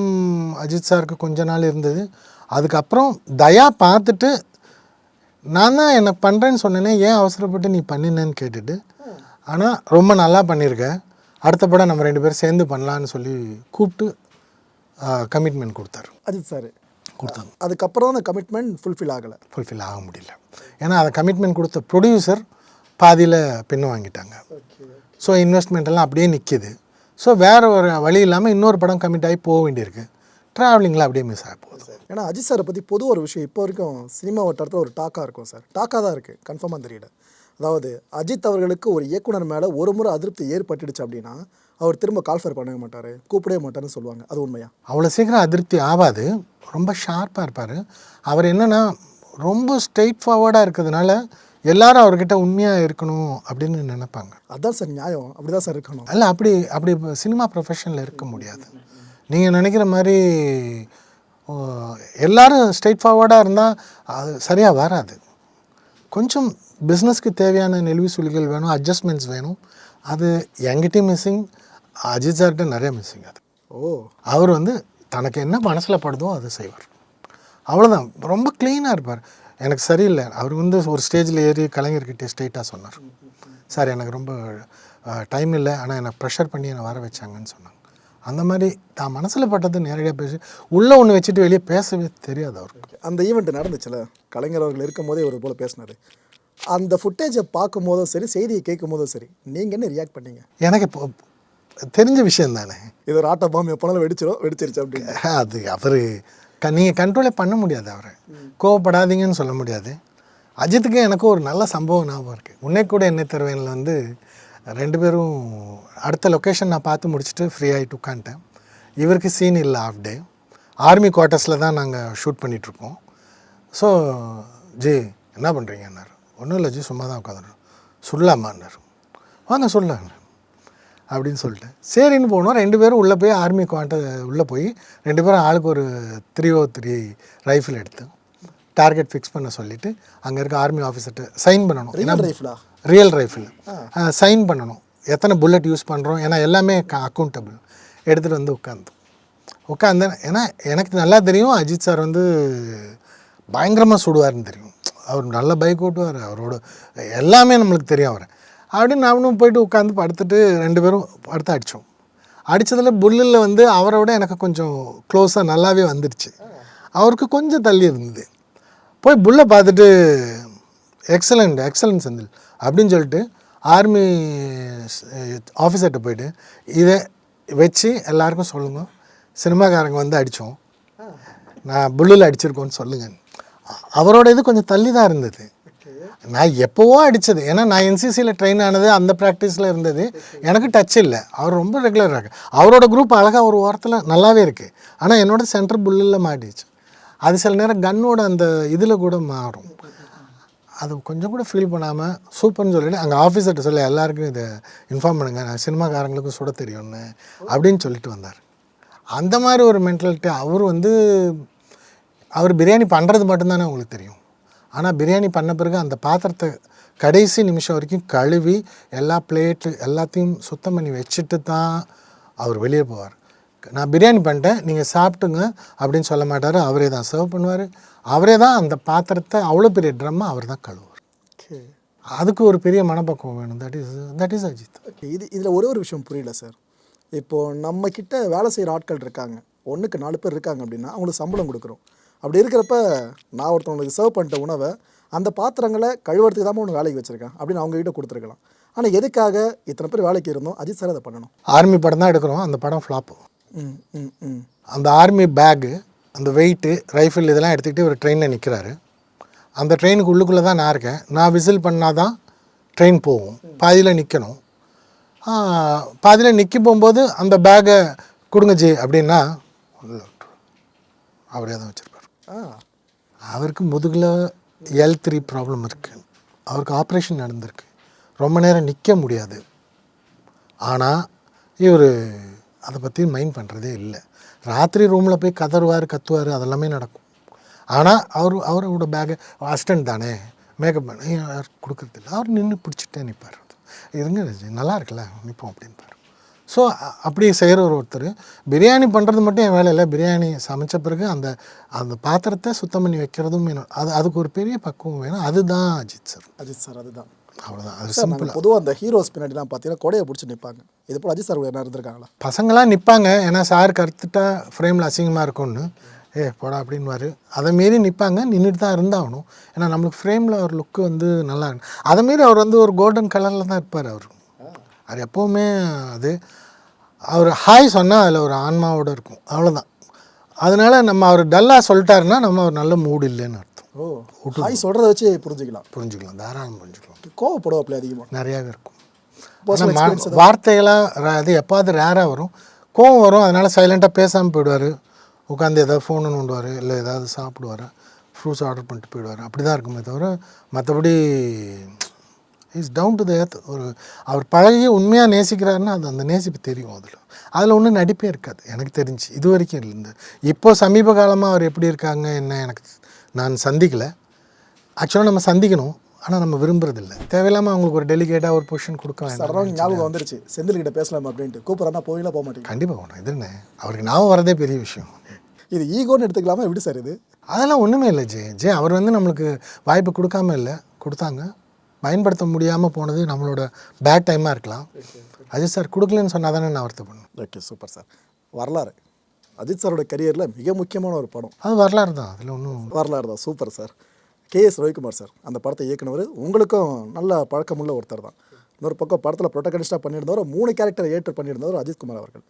B: அஜித் சாருக்கு கொஞ்ச நாள் இருந்தது. அதுக்கப்புறம் தயா பார்த்துட்டு நான் தான் என்ன பண்ணுறேன்னு சொன்னேனே ஏன் அவசரப்பட்டு நீ பண்ணினேன்னு கேட்டுட்டு. ஆனால் ரொம்ப நல்லா பண்ணியிருக்க அடுத்த படம் நம்ம ரெண்டு பேரும் சேர்ந்து பண்ணலான்னு சொல்லி கூப்பிட்டு கமிட்மெண்ட் கொடுத்தாரு.
A: அஜித் சார்.
B: கொடுத்தாங்க.
A: அதுக்கப்புறம் அந்த கமிட்மெண்ட் ஃபுல்ஃபில் ஆகலை.
B: ஃபுல்ஃபில் ஆக முடியல. ஏன்னா அதை கமிட்மெண்ட் கொடுத்த ப்ரொடியூசர் பாதியில் பின்ன வாங்கிட்டாங்க. ஸோ இன்வெஸ்ட்மெண்ட் எல்லாம் அப்படியே நிற்கிது ஸோ வேறு ஒரு வழி இல்லாமல் இன்னொரு படம் கமிட் ஆகி போக வேண்டியிருக்கு. ட்ராவலிங்கில் அப்படியே மிஸ் ஆக போகுது.
A: ஏன்னா அஜித் சாரை பற்றி பொது ஒரு விஷயம் இப்போ வரைக்கும் சினிமா வட்டாரத்தில் ஒரு டாக்காக இருக்கும் சார். டாக்காக தான் இருக்குது கன்ஃபார்மாக தெரியல. அதாவது அஜித் அவர்களுக்கு ஒரு இயக்குனர் மேலே ஒரு முறை அதிருப்தி ஏற்பட்டுடுச்சு அப்படின்னா அவர் திரும்ப கால்ஃபர் பண்ணவே மாட்டார் கூப்பிடவே மாட்டாருன்னு சொல்லுவாங்க. அது உண்மையா?
B: அவ்வளோ சீக்கிரம் அதிருப்தி ஆகாது. ரொம்ப ஷார்ப்பாக இருப்பார். அவர் என்னென்னா ரொம்ப ஸ்ட்ரெயிட் ஃபார்வர்டாக இருக்கிறதுனால எல்லாரும் அவர்கிட்ட உண்மையாக இருக்கணும் அப்படின்னு நினைப்பாங்க.
A: அதான் சார் நியாயம். அப்படி தான் சார் இருக்கணும்.
B: அல்ல அப்படி அப்படி சினிமா ப்ரொஃபஷனில் இருக்க முடியாது. நீங்கள் நினைக்கிற மாதிரி எல்லாரும் ஸ்ட்ரெயிட் ஃபார்வர்டாக இருந்தால் அது சரியாக வராது. கொஞ்சம் பிஸ்னஸ்க்கு தேவையான நெளிவு சுழிகள் வேணும் அட்ஜஸ்ட்மெண்ட்ஸ் வேணும். அது என்கிட்டயும் மிஸ்ஸிங் அஜித் சார்கிட்ட நிறைய மிஸ்ஸிங் அது.
A: ஓ.
B: அவர் வந்து தனக்கு என்ன மனசில் படுதோ அதை செய்வார். அவ்வளோதான் ரொம்ப க்ளீனாக இருப்பார். எனக்கு சரியில்லை. அவர் வந்து ஒரு ஸ்டேஜில் ஏறி கலைஞர்கிட்ட ஸ்ட்ரெயிட்டாக சொன்னார். சார் எனக்கு ரொம்ப டைம் இல்லை. ஆனால் என்னை ப்ரெஷர் பண்ணி என்னை வர வச்சாங்கன்னு சொன்னாங்க. அந்த மாதிரி தான் மனசில் பட்டதை நேரடியாக பேசி உள்ளே ஒன்று வச்சுட்டு வெளியே பேசவே தெரியாது அவருக்கு.
A: அந்த ஈவெண்ட் நடந்துச்சுல? கலைஞர் அவர்கள் இருக்கும் போதே ஒரு போல் பேசினாரு. அந்த ஃபுட்டேஜை பார்க்கும் போதும் சரி செய்தியை கேட்கும் போதும் சரி நீங்கள் என்ன ரியாக்ட் பண்ணீங்க?
B: எனக்கு இப்போ தெரிஞ்ச விஷயம் தானே.
A: இது ஒரு ஆட்ட பாம்பு எப்போனாலும் வெடிச்சிடும் வெடிச்சிருச்சு அப்படின்னு
B: அது அவர் க நீங்கள் கண்ட்ரோலே பண்ண முடியாது அவரை. கோவப்படாதீங்கன்னு சொல்ல முடியாது. அஜித்துக்கு எனக்கும் ஒரு நல்ல சம்பவம் ஞாபகம் இருக்குது உன்னை கூட என்ன தருவேனில் வந்து ரெண்டு பேரும் அடுத்த லொக்கேஷன் நான் பார்த்து முடிச்சுட்டு ஃப்ரீ ஆகிட்டு உட்காந்துட்டேன். இவருக்கு சீன் இல்லை ஆஃப் டே ஆர்மி குவார்ட்டர்ஸில் தான் நாங்கள் ஷூட் பண்ணிகிட்ருக்கோம் ஸோ ஜி என்ன பண்ணுறீங்கன்னாரு ஒன்றும் இல்லை ஜி சும்மா தான் உட்காந்துருக்கோம் சொல்லலாமான்னாரு வாங்க சொல்லலாம் அப்படின்னு சொல்லிட்டு. சரின்னு போனோம். ரெண்டு பேரும் உள்ளே போய் ஆர்மி குவாண்ட உள்ளே போய் ரெண்டு பேரும் ஆளுக்கு ஒரு த்ரீ ஓ த்ரீ ரைஃபிள் எடுத்து டார்கெட் ஃபிக்ஸ் பண்ண சொல்லிவிட்டு அங்கே இருக்க ஆர்மி ஆஃபீஸர்கிட்ட சைன் பண்ணணும்.
A: ரியல் ரைஃபிளா
B: சைன் பண்ணணும். எத்தனை புல்லட் யூஸ் பண்ணுறோம் ஏன்னா எல்லாமே அக்கௌண்டபிள் எடுத்துகிட்டு வந்து உட்காந்து உட்காந்து ஏன்னா எனக்கு நல்லா தெரியும். அஜித் சார் வந்து பயங்கரமாக சுடுவார்னு தெரியும். அவர் நல்ல பைக் ஓட்டுவார். அவரோட எல்லாமே நம்மளுக்கு தெரியும் அவர். அப்படின்னு நாமளும் போயிட்டு உட்காந்து படுத்துட்டு ரெண்டு பேரும் படுத்து அடித்தோம் அடித்ததில் புல்லில் வந்து அவரோட எனக்கு கொஞ்சம் க்ளோஸாக நல்லாவே வந்துடுச்சு அவருக்கு கொஞ்சம் தள்ளி இருந்தது. போய் புல்லை பார்த்துட்டு எக்ஸலண்ட் எக்ஸலன்ட் செந்தில் அப்படின்னு சொல்லிட்டு ஆர்மி ஆஃபீஸர்கிட்ட eh, போயிட்டு இதை வச்சு எல்லாருக்கும் சொல்லுங்க. சினிமாக்காரங்க வந்து அடித்தோம் நான் புல்லில் அடிச்சிருக்கோன்னு சொல்லுங்க. அவரோட இது கொஞ்சம் தள்ளி தான் இருந்தது. நான் எப்போவோ அடித்தது ஏன்னா நான் என்சிசியில் ட்ரெயின் ஆனது அந்த ப்ராக்டிஸில் இருந்தது. எனக்கு டச் இல்லை. அவர் ரொம்ப ரெகுலராக அவரோட குரூப் அழகாக ஒரு ஓரத்தில் நல்லாவே இருக்குது ஆனால் என்னோட சென்டர் புல்லில் மாட்டிச்சு. அது சில நேரம் கன்னோட அந்த இதில் கூட மாறும். அது கொஞ்சம் கூட ஃபீல் பண்ணாமல் சூப்பர்னு சொல்லிட்டு அங்கே ஆஃபீஸர்கிட்ட சொல்ல எல்லாருக்கும் இதை இன்ஃபார்ம் பண்ணுங்கள் நான் சினிமாக்காரங்களுக்கும் சுட தெரியும்னு அப்படின்னு சொல்லிட்டு வந்தார். அந்த மாதிரி ஒரு மென்டாலிட்டி அவர் வந்து அவர் பிரியாணி பண்ணுறது மட்டும்தானே உங்களுக்கு தெரியும். ஆனால் பிரியாணி பண்ண பிறகு அந்த பாத்திரத்தை கடைசி நிமிஷம் வரைக்கும் கழுவி எல்லா பிளேட்டு எல்லாத்தையும் சுத்தம் பண்ணி வச்சுட்டு தான் அவர் வெளியே போவார். நான் பிரியாணி பண்ணிட்டேன் நீங்கள் சாப்பிட்டுங்க அப்படின்னு சொல்ல மாட்டார். அவரே தான் சர்வ் பண்ணுவார். அவரே தான் அந்த பாத்திரத்தை அவ்வளோ பெரிய ட்ரம்மை அவர் தான் கழுவுவார்.
A: ஓகே.
B: அதுக்கு ஒரு பெரிய மனப்பக்குவம் வேணும். That is that is Ajith
A: okay இது இதில் ஒரே ஒரு விஷயம் புரியல சார் இப்போது நம்ம கிட்ட வேலை செய்கிற ஆட்கள் இருக்காங்க. ஒன்றுக்கு நாலு பேர் இருக்காங்க அப்படின்னா அவங்களுக்கு சம்பளம் கொடுக்குறோம். அப்படி இருக்கிறப்ப நான் ஒருத்தவங்களுக்கு சர்வ் பண்ணிட்ட உணவை அந்த பாத்திரங்களை கழுவுறதுக்கு தான் ஒன்று வேலைக்கு வச்சுருக்கேன் அப்படின்னு அவங்க கிட்ட கொடுத்துருக்கலாம். ஆனால் எதுக்காக இத்தனை பேர் வேலைக்கு இருந்தோம்? அஜித் சார் அதை பண்ணணும்.
B: ஆர்மி படம் தான் எடுக்கிறோம். அந்த படம் ஃப்ளாப்பு
A: ம் ம் ம்.
B: அந்த ஆர்மி பேக்கு அந்த வெயிட்டு ரைஃபிள் இதெல்லாம் எடுத்துக்கிட்டு ஒரு ட்ரெயினில் நிற்கிறாரு அந்த ட்ரெயினுக்கு உள்ளுக்குள்ளே தான் நான் இருக்கேன். நான் விசில் பண்ணால் தான் ட்ரெயின் போகும். பாதியில் நிற்கணும் பாதியில் நிற்க போகும்போது அந்த பேக்கை கொடுங்க ஜி அப்படின்னா. அவரே தான் வச்சுருப்பார்.
A: ஆ.
B: அவருக்கு முதுகில் எல் த்ரீ ப்ராப்ளம் இருக்குது அவருக்கு ஆப்ரேஷன் நடந்திருக்கு. ரொம்ப நேரம் நிற்க முடியாது. ஆனால் இவர் அதை பற்றி மைண்ட் பண்ணுறதே இல்லை. ராத்திரி ரூமில் போய் கதறுவார் கத்துவார் அதெல்லாமே நடக்கும். ஆனால் அவர் அவரோட பேக்கை அசிஸ்டன்ட் தானே மேக்கப் பண்ண யார் அவர் நின்று பிடிச்சிட்டே நிற்பார் இருங்க நல்லா இருக்குல்ல நிற்போம் அப்படின்பார். ஸோ அப்படி செய்கிற ஒரு ஒருத்தர். பிரியாணி பண்ணுறது மட்டும் என் வேலை இல்லை பிரியாணி சமைச்ச பிறகு அந்த அந்த பாத்திரத்தை சுத்தம் பண்ணி வைக்கிறதும் வேணும் அது அதுக்கு ஒரு பெரிய பக்குவம் வேணும். அதுதான் அஜித் சார்.
A: அஜித் சார் அதுதான்.
B: அவ்வளோதான் அது
A: நாங்கள் பொதுவாக அந்த ஹீரோஸ் பின்னாடிலாம் பார்த்தீங்கன்னா கொடையை பிடிச்சி நிற்பாங்க இது போல் அஜித் சார் என்ன இருந்திருக்காங்களா?
B: பசங்களாம் நிற்பாங்க ஏன்னா சார் கருத்துட்டா ஃப்ரேமில் அசிங்கமாக இருக்கும்னு. ஏ போடா அப்படின்வாரு அதை மீறி நிற்பாங்க நின்றுட்டு தான் இருந்தாகணும். ஏன்னா நம்மளுக்கு ஃப்ரேமில் ஒரு லுக்கு வந்து நல்லா இருக்கு. அதை மீறி அவர் வந்து ஒரு கோல்டன் கலரில் தான் இருப்பார் அவர். அவர் எப்போவுமே அது. அவர் ஹாய் சொன்னால் அதில் ஒரு ஆன்மாவோட இருக்கும். அவ்வளோதான் அதனால நம்ம அவர் டல்லாக சொல்லிட்டாருன்னா நம்ம ஒரு நல்ல மூடு இல்லைன்னு அர்த்தம்.
A: ஓ ஹாய் சொல்கிறத வச்சு புரிஞ்சுக்கலாம்.
B: புரிஞ்சுக்கலாம் தாராளம் புரிஞ்சுக்கலாம்.
A: கோவப்படுவாப்பில் அதிகமாக
B: நிறையாவே இருக்கும். வார்த்தைகளாக அது எப்பாவது ரேராக வரும். கோவம் வரும் அதனால் சைலண்ட்டாக பேசாமல் போயிடுவார். உட்காந்து ஏதாவது ஃபோனு நோண்டுவார் இல்லை ஏதாவது சாப்பிடுவார். ஃப்ரூட்ஸ் ஆர்டர் பண்ணிட்டு போயிடுவார். அப்படி தான் இருக்குமே தவிர மற்றபடி இஸ் டவுன் டு எர்த் ஒரு அவர் பழகி உண்மையாக நேசிக்கிறாருன்னா அது அந்த நேசிப்பு தெரியும் அதில். அதில் ஒன்றும் நடிப்பே இருக்காது. எனக்கு தெரிஞ்சு இது வரைக்கும் இல்லை. இப்போ சமீப காலமாக அவர் எப்படி இருக்காங்க என்ன எனக்கு நான் சந்திக்கலை. ஆக்சுவலாக நம்ம சந்திக்கணும். ஆனால் நம்ம விரும்புறதில்ல. தேவையில்லாமல் அவங்களுக்கு ஒரு டெலிகேட்டாக ஒரு பொசிஷன் கொடுக்க வேண்டாம்
A: ஞாபகம் வந்துருச்சு. செந்தில் கிட்ட பேசலாம் அப்படின்ட்டு. கூப்பிட்றா போயிலாம் போக மாட்டேங்க.
B: கண்டிப்பாக வேணும் என்ன? அவருக்கு ஞாபகம் வரதே பெரிய விஷயம்.
A: இது ஈகோன்னு எடுத்துக்கலாமா? எப்படி சார் இது?
B: அதெல்லாம் ஒன்றுமே இல்லை ஜே. ஜே அவர் வந்து நம்மளுக்கு வாய்ப்பு கொடுக்காம இல்லை. கொடுத்தாங்க. பயன்படுத்த முடியாமல் போனது நம்மளோட பேட் டைமாக இருக்கலாம். அஜித் சார் கொடுக்கலன்னு சொன்னால் தானே நான் வருத்தப்படணும்.
A: ஓகே சூப்பர் சார் வரலாறு. அஜித் சாரோட கரியரில் மிக முக்கியமான ஒரு படம்.
B: அது வரலாறு தான் அதில் ஒன்றும்
A: வரலாறு தான் super sir K S Ravikumar sir அந்த படத்தை இயக்குனவர் உங்களுக்கும் நல்ல பழக்கமுள்ள ஒருத்தர் தான். இன்னொரு பக்கம் படத்தில் ப்ரொட்டகனிஸ்டாக பண்ணியிருந்தவர் மூணு கேரக்டரை ஏற்று பண்ணியிருந்தவர் அஜித்குமார் அவர்கள்.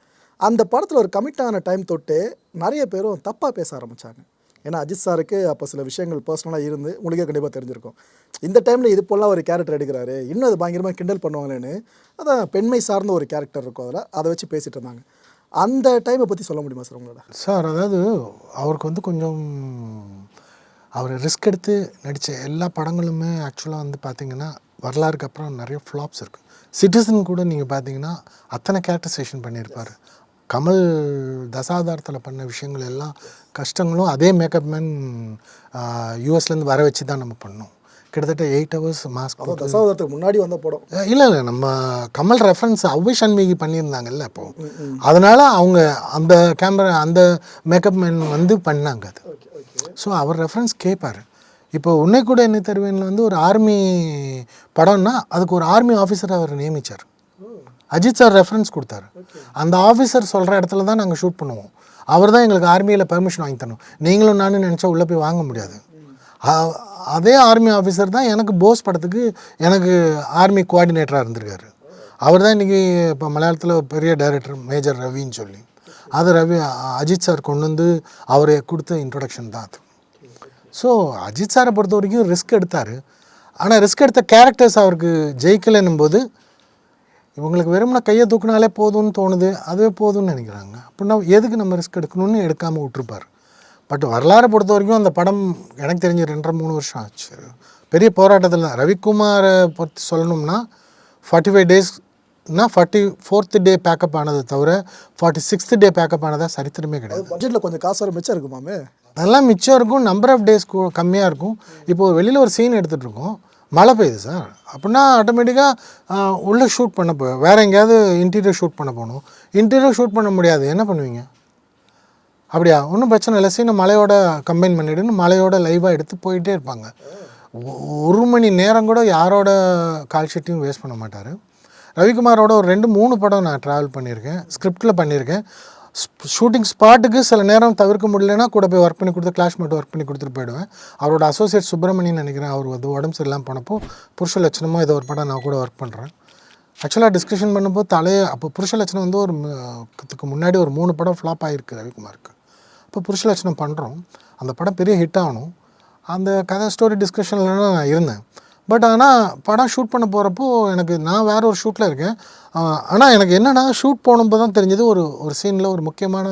A: அந்த படத்தில் ஒரு கமிட் ஆன டைம் தொட்டு நிறைய பேரும் தப்பாக பேச ஆரம்பித்தாங்க ஏன்னா அஜித் சாருக்கு அப்போ சில விஷயங்கள் பர்சனலாக இருந்து உங்களுக்கே கண்டிப்பாக தெரிஞ்சிருக்கும். இந்த டைமில் இது போலாம் ஒரு கேரக்டர் எடுக்கிறாரு இன்னும் அது பயங்கரமாக கிண்டல் பண்ணுவாங்களேன்னு அதான் பெண்மை சார்ந்த ஒரு கேரக்டர் இருக்கும் அதில் அதை வச்சு பேசிட்டு இருந்தாங்க. அந்த டைமை பற்றி சொல்ல முடியுமா சார் உங்களோட
B: சார் அதாவது அவருக்கு வந்து கொஞ்சம் அவர் ரிஸ்க் எடுத்து நடித்த எல்லா படங்களுமே ஆக்சுவலாக வந்து பார்த்தீங்கன்னா வரலாறுக்கு அப்புறம் நிறைய ஃப்ளாப்ஸ் இருக்குது சிட்டிசன் கூட நீங்கள் பார்த்தீங்கன்னா அத்தனை கேரக்டரைசேஷன் பண்ணியிருப்பார். கமல் தசாதாரத்தில் பண்ண விஷயங்கள் எல்லாம் கஷ்டங்களும் அதே மேக்கப் மேன் யூஎஸ்லேருந்து வர வச்சு தான் நம்ம பண்ணோம். கிட்டத்தட்ட எயிட் ஹவர்ஸ் மாஸ்க்
A: அதான் தசாவதாரத்துக்கு முன்னாடி வந்த படம்.
B: இல்லை இல்லை நம்ம கமல் ரெஃபரன்ஸ் அவ்வை சண்முகி பண்ணியிருந்தாங்கல்ல அப்போ. அதனால அவங்க அந்த கேமரா அந்த மேக்கப் மேன் வந்து பண்ணாங்க அது. ஸோ அவர் ரெஃபரன்ஸ் கேட்பார் இப்போ உன்னை கூட என்ன தருவேன்ல வந்து ஒரு ஆர்மி படம்னா அதுக்கு ஒரு ஆர்மி ஆஃபீஸர் அவர் நியமிச்சார். அஜித் சார் ரெஃபரன்ஸ் கொடுத்தாரு. அந்த ஆஃபீஸர் சொல்கிற இடத்துல தான் நாங்கள் ஷூட் பண்ணுவோம். அவர் தான் எங்களுக்கு ஆர்மியில் பெர்மிஷன் வாங்கி தரணும். நீங்களும் நானும் நினச்சா உள்ளே போய் வாங்க முடியாது. அதே ஆர்மி ஆஃபீஸர் தான் எனக்கு போஸ் படத்துக்கு எனக்கு ஆர்மி கோஆர்டினேட்டராக இருந்திருக்காரு. அவர் தான் இன்றைக்கி இப்போ மலையாளத்தில் பெரிய டைரக்டர் மேஜர் ரவின்னு சொல்லி. அது ரவி அஜித் சார் கொண்டு வந்து அவரை கொடுத்த இன்ட்ரொடக்ஷன் தான் அது. ஸோ அஜித் சாரை பொறுத்த வரைக்கும் ரிஸ்க் எடுத்தார். ஆனால் ரிஸ்க் எடுத்த கேரக்டர்ஸ் அவருக்கு ஜெயிக்கலைன்னும் போது இவங்களுக்கு வெறும்னா கையை தூக்குனாலே போதும்னு தோணுது அதுவே போதும்னு நினைக்கிறாங்க. அப்படின்னா எதுக்கு நம்ம ரிஸ்க் எடுக்கணும்னு எடுக்காமல் விட்டுருப்பார்? பட் வரலாறை பொறுத்த வரைக்கும் அந்த படம் எனக்கு தெரிஞ்சு ரெண்டரை மூணு வருஷம் ஆச்சு. பெரிய போராட்டத்தில் தான். ரவிக்குமாரை பற்றி சொல்லணும்னா forty five டேஸ்னா forty fourth day pack up ஆனது தவிர forty sixth day pack up ஆனதா சரித்திரமே கிடையாது.
A: பட்ஜெட்டில் கொஞ்சம் காசு வர மிச்சம் இருக்குமாமே?
B: அதெல்லாம் மிச்சம் இருக்கும். நம்பர் ஆஃப் டேஸ் கம்மியாக இருக்கும். இப்போ வெளியில் ஒரு சீன் எடுத்துகிட்டு இருக்கோம். மழை பெய்யுது சார். அப்படின்னா ஆட்டோமேட்டிக்காக உள்ளே ஷூட் பண்ண போ வேறு எங்கேயாவது இன்டீரியர் ஷூட் பண்ண போகணும். இன்டீரியர் ஷூட் பண்ண முடியாது. என்ன பண்ணுவீங்க? அப்படியா? ஒன்றும் பிரச்சனை இல்லை. சீன மலையோட கம்பைன் பண்ணிவிடுன்னு மலையோட லைவாக எடுத்து போயிட்டே இருப்பாங்க. ஒ- ஒரு மணி நேரம் கூட யாரோட கால் ஷீட்டையும் வேஸ்ட் பண்ண மாட்டார். ரவிக்குமாரோட ஒரு ரெண்டு மூணு படம் நான் ட்ராவல் பண்ணியிருக்கேன். ஸ்கிரிப்டில் பண்ணியிருக்கேன். ஷூட்டிங் ஸ்பாட்டுக்கு சில நேரம் தவிர்க்க முடியலன்னா கூட போய் ஒர்க் பண்ணி கொடுத்து கிளாஷ் மட்டும் ஒர்க் பண்ணி கொடுத்துட்டு போயிடுவேன். அவரோட அசோசியேட் சுப்பிரமணியன் நினைக்கிறேன். அவர் வந்து உடம்பு சரியில்லாமல் போனப்போ புருஷ லட்சணமோ ஏதோ ஒரு படம் நான் கூட ஒர்க் பண்ணுறேன் ஆக்சுவலாக டிஸ்கஷன் பண்ணும்போது தலையை அப்போ புருஷ லட்சணம் வந்து ஒரு இதுக்கு முன்னாடி ஒரு மூணு படம் ஃப்ளாப் ஆகிருக்கு ரவிக்குமாருக்கு. அப்போ புருஷ லட்சணம் பண்ணுறோம் அந்த படம் பெரிய ஹிட் ஆகணும். அந்த கதை ஸ்டோரி டிஸ்கஷனில் நான் இருந்தேன். பட் ஆனால் படம் ஷூட் பண்ண போகிறப்போ எனக்கு நான் வேற ஒரு ஷூட்டில் இருக்கேன். ஆனால் எனக்கு என்னென்னா ஷூட் போனப்போ தான் தெரிஞ்சது ஒரு ஒரு சீனில் ஒரு முக்கியமான